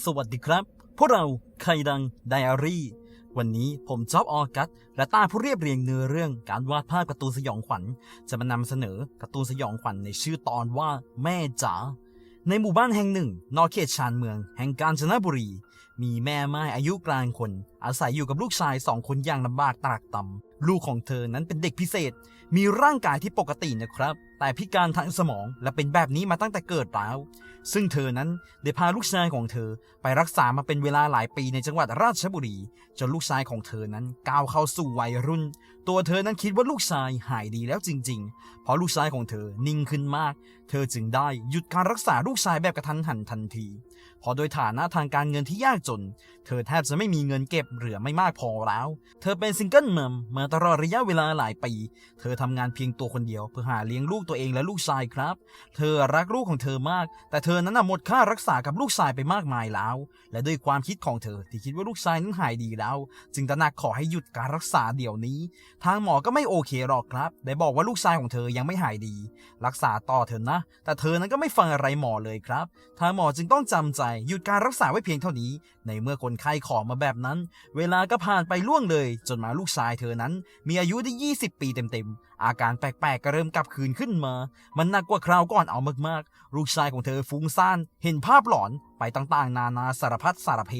สวัสดีครับ พวกเราไคดังไดอารี่ วันนี้ผมจ๊อบออกัสและต้าผู้เรียบเรียงเนื้อเรื่องการวาดภาพการ์ตูนสยองขวัญ จะมานำเสนอการ์ตูนสยองขวัญในชื่อตอนว่าแม่จ๋าในหมู่บ้านแห่งหนึ่ง นอกเขตชานเมือง แห่งกาญจนบุรี มีแม่ไม้อายุกลางคน อาศัยอยู่กับลูกชายสองคนอย่างลำบากตรากตำลูกของเธอนั้นเป็นเด็กพิเศษ มีร่างกายที่ปกตินะครับ แต่พิการทางสมองและเป็นแบบนี้มาตั้งแต่เกิดแล้ว ซึ่งเธอนั้นได้พาลูกชายของเธอไปรักษามาเป็นเวลาหลายปีในจังหวัดราชบุรี จนลูกชายของเธอนั้นก้าวเข้าสู่วัยรุ่นตัวเธอนั้นคิดว่าลูกชายหายดีแล้วจริงๆ เพราะลูกชายของเธอนิ่งขึ้นมาก เธอจึงได้หยุดการรักษาลูกชายแบบกระทันหันทันทีเพอโดยฐานะทางการเงินที่ยากจน เธอแทบจะไม่มีเงินเก็บเหลือไม่มากพอแล้ว เธอเป็นซิงเกิลมัมมาตลอดระยะเวลาหลายปี เธอทำงานเพียงตัวคนเดียวเพื่อหาเลี้ยงลูกตัวเองและลูกชายครับ เธอรักลูกของเธอมาก แต่เธอนั้นหมดค่ารักษากับลูกชายไปมากมายแล้ว และด้วยความคิดของเธอที่คิดว่าลูกชายนั้นหายดีแล้ว จึงตระหนักขอให้หยุดการรักษาเดี๋ยวนี้ ทางหมอก็ไม่โอเคหรอกครับ ได้บอกว่าลูกชายของเธอยังไม่หายดี รักษาต่อเถอะนะ แต่เธอนั้นก็ไม่ฟังอะไรหมอเลยครับ ทางหมอจึงต้องจำใจหยุดการรักษาไว้เพียงเท่านี้ ในเมื่อคนไข้ขอมาแบบนั้น เวลาก็ผ่านไปล่วงเลย จนมาลูกชายเธอนั้น มีอายุได้ 20 ปีเต็มๆ อาการแปลกๆก็เริ่มกลับคืนขึ้นมา มันหนักกว่าคราวก่อนเอามากๆ ลูกชายของเธอฟุ้งซ่านเห็นภาพหลอนไปต่างๆ นานาสารพัดสารเพ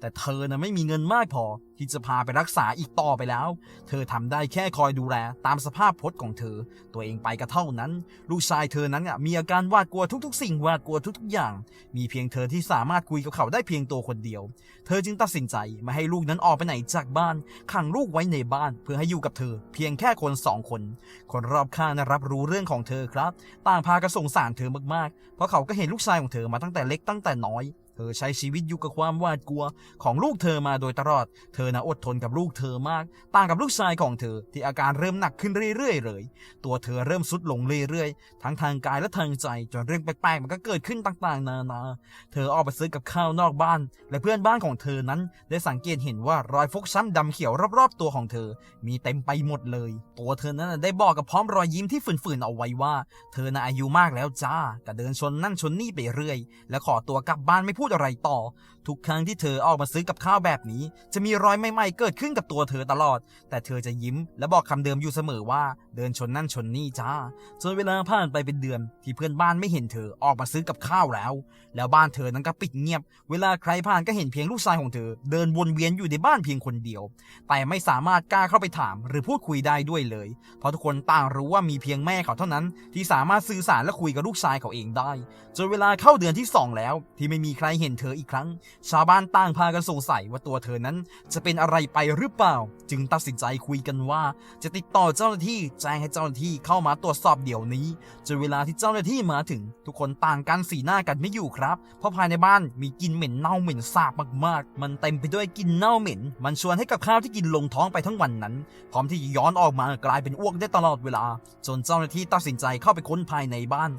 แต่เธอน่ะไม่มีเงินมากพอ ที่จะพาไปรักษาอีกต่อไปแล้ว เธอทำได้แค่คอยดูแลตามสภาพพจน์ของเธอ ตัวเองไปก็เท่านั้น ลูกชายเธอนั้นอะมีอาการหวาดกลัวทุกๆ สิ่งหวาดกลัวทุกๆอย่าง มีเพียงเธอที่สามารถคุยกับเขาได้เพียงตัวคนเดียว เธอจึงตัดสินใจไม่ให้ลูกนั้นออกไปไหนจากบ้านขังลูกไว้ในบ้าน เพื่อให้อยู่กับเธอ เพียงแค่คนสองคนคนรอบข้างนะรับรู้เรื่องของเธอครับ ต่างพากันสงสารเธอมากๆ เพราะเขาก็เห็นลูกชายของเธอมาตั้งแต่เล็กตั้งแต่น้อย ธอใช้ชีวิตอยู่กับความหวาดกลัว ของลูกเธอมาโดยตลอด เธอนะอดทนกับลูกเธอมาก ต่างกับลูกชายของเธอที่อาการเริ่มหนักขึ้นเรื่อยๆเลย ตัวเธอเริ่มสุดลงเรื่อยๆ ทั้งทางกายและทางใจ จนเรื่องแปลกๆมันก็เกิดขึ้นต่างๆ นานา เธอออกไปซื้อกับข้าวนอกบ้าน และเพื่อนบ้านของเธอนั้นได้สังเกตเห็นว่ารอยฟกช้ำดำเขียวรอบๆ ตัวของเธอ มีเต็มไปหมดเลย ตัวเธอนั้นได้บอกกับพร้อมรอยยิ้มที่ฝืนๆเอาไว้ว่า เธอน่ะอายุมากแล้วจ้าก็เดินชนนั่นชนนี่ไปเรื่อย และขอตัวกลับบ้านไม่พูดดอะไรต่อ ทุกครั้งที่เธอออกมาซื้อกับข้าวแบบนี้ จะมีรอยใหม่ๆเกิดขึ้นกับตัวเธอตลอด แต่เธอจะยิ้มและบอกคำเดิมอยู่เสมอว่าเดินชนนั่นชนนี่จ้าจนเวลาผ่านไปเป็นเดือน ที่เพื่อนบ้านไม่เห็นเธอออกมาซื้อกับข้าวแล้ว แล้วบ้านเธอนั้นก็ปิดเงียบ เวลาใครผ่านก็เห็นเพียงลูกชายของเธอ เดินวนเวียนอยู่ในบ้านเพียงคนเดียว แต่ไม่สามารถกล้าเข้าไปถาม หรือพูดคุยได้ด้วยเลย เพราะทุกคนต่างรู้ว่ามีเพียงแม่เขาเท่านั้น ที่สามารถสื่อสารและคุยกับลูกชายเขาเองได้ จนเวลาเข้าเดือนที่สองแล้ว ที่ไม่มีใครเห็นเธออีกครั้ง ชาวบ้านต่างพากันสงสัยว่าตัวเธอนั้น จะเป็นอะไรไปหรือเปล่า จึงตัดสินใจคุยกันว่า จะติดต่อเจ้าหน้าที่แจ้งให้เจ้าหน้าที่เข้ามาตรวจสอบเดี๋ยวนี้จนเวลาที่เจ้าหน้าที่มาถึง ทุกคนต่างกันสีหน้ากันไม่อยู่ครับ เพราะภายในบ้านมีกลิ่นเหม็นเน่าเหม็นสาบมากๆ มันเต็มไปด้วยกลิ่นเน่าเหม็น มันชวนให้กับข้าวที่กินลงท้องไปทั้งวันนั้น พร้อมที่จะย้อนออกมากลายเป็นอ้วกได้ตลอดเวลา จนเจ้าหน้าที่ตัดสินใจเข้าไปค้นภายในบ้าน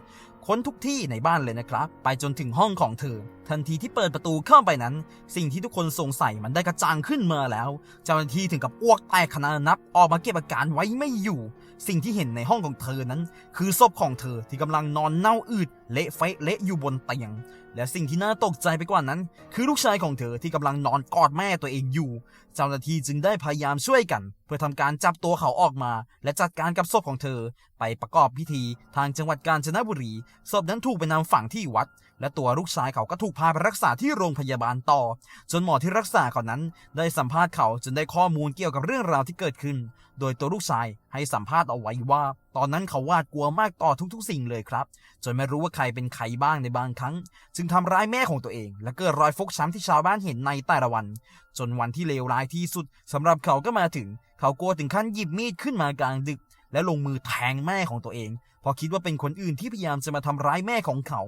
ค้นทุกที่ในบ้านเลยนะครับ ไปจนถึงห้องของเธอ ทันทีที่เปิดประตูเข้าไปนั้น สิ่งที่ทุกคนสงสัยมันได้กระจ่างขึ้นมาแล้ว เจ้าหน้าที่ถึงกับอ้วกแตกขนาดนับออกมาเก็บอาการไว้ไม่อยู่ สิ่งที่เห็นในห้องของเธอนั้น คือศพของเธอที่กำลังนอนเน่าอืด เละเฟะเละอยู่บนเตียง และสิ่งที่น่าตกใจไปกว่านั้น คือลูกชายของเธอที่กำลังนอนกอดแม่ตัวเองอยู่ เจ้าหน้าที่จึงได้พยายามช่วยกัน เพื่อทำการจับตัวเขาออกมา และจัดการกับศพของเธอ ไปประกอบพิธีทางจังหวัดกาญจนบุรีศพนั้นถูกไปนำฝังที่วัด และตัวลูกชายเขาก็ถูกพาไปรักษาที่โรงพยาบาลต่อ จนหมอที่รักษาเขานั้น ได้สัมภาษณ์เขาจนได้ข้อมูลเกี่ยวกับเรื่องราวที่เกิดขึ้น โดยตัวลูกชายให้สัมภาษณ์เอาไว้ว่า ตอนนั้นเขาวาดกลัวมากต่อทุกๆ สิ่งเลยครับ จนไม่รู้ว่าใครเป็นใครบ้างในบางครั้ง จึงทำร้ายแม่ของตัวเอง และเกิดรอยฟกช้ำที่ชาวบ้านเห็นในแต่ละวัน จนวันที่เลวร้ายที่สุดสำหรับเขาก็มาถึง เขากลัวถึงขั้นหยิบมีดขึ้นมากลางดึก และลงมือแทงแม่ของตัวเองพราะคิดว่าเป็นคนอื่นที่พยายามจะมาทำร้ายแม่ของเขา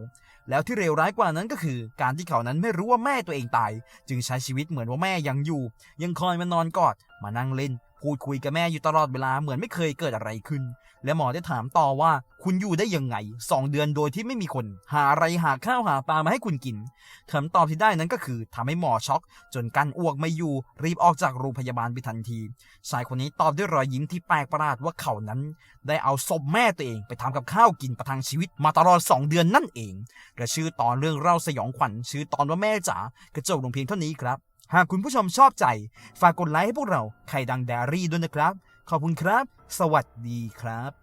แล้วที่เลวร้ายกว่านั้นก็คือ การที่เขานั้นไม่รู้ว่าแม่ตัวเองตาย จึงใช้ชีวิตเหมือนว่าแม่ยังอยู่ ยังคอยมานอนกอด มานั่งเล่น พูดคุยกับแม่อยู่ตลอดเวลาเหมือนไม่เคยเกิดอะไรขึ้น และหมอได้ถามต่อว่าคุณอยู่ได้ยังไงสองเดือนโดยที่ไม่มีคน หาอะไรหาข้าวหาปลามาให้คุณกินคำตอบที่ได้นั้นก็คือทำให้หมอช็อก จนกันอ้วกไม่อยู่รีบออกจากโรงพยาบาลไปทันที ชายคนนี้ตอบด้วยรอยยิ้มที่แปลกประหลาดว่าเขานั้น ได้เอาศพแม่ตัวเองไปทำกับข้าวกินประทังชีวิตมาตลอด2เดือนนั่นเองและชื่อตอนเรื่องเล่าสยองขวัญชื่อตอนว่าแม่จ๋ากระจบลงเพียงเท่านี้ครับ หากคุณผู้ชมชอบใจ ฝากกดไลค์ให้พวกเราไข่ดังแดรี่ด้วยนะครับ ขอบคุณครับ สวัสดีครับ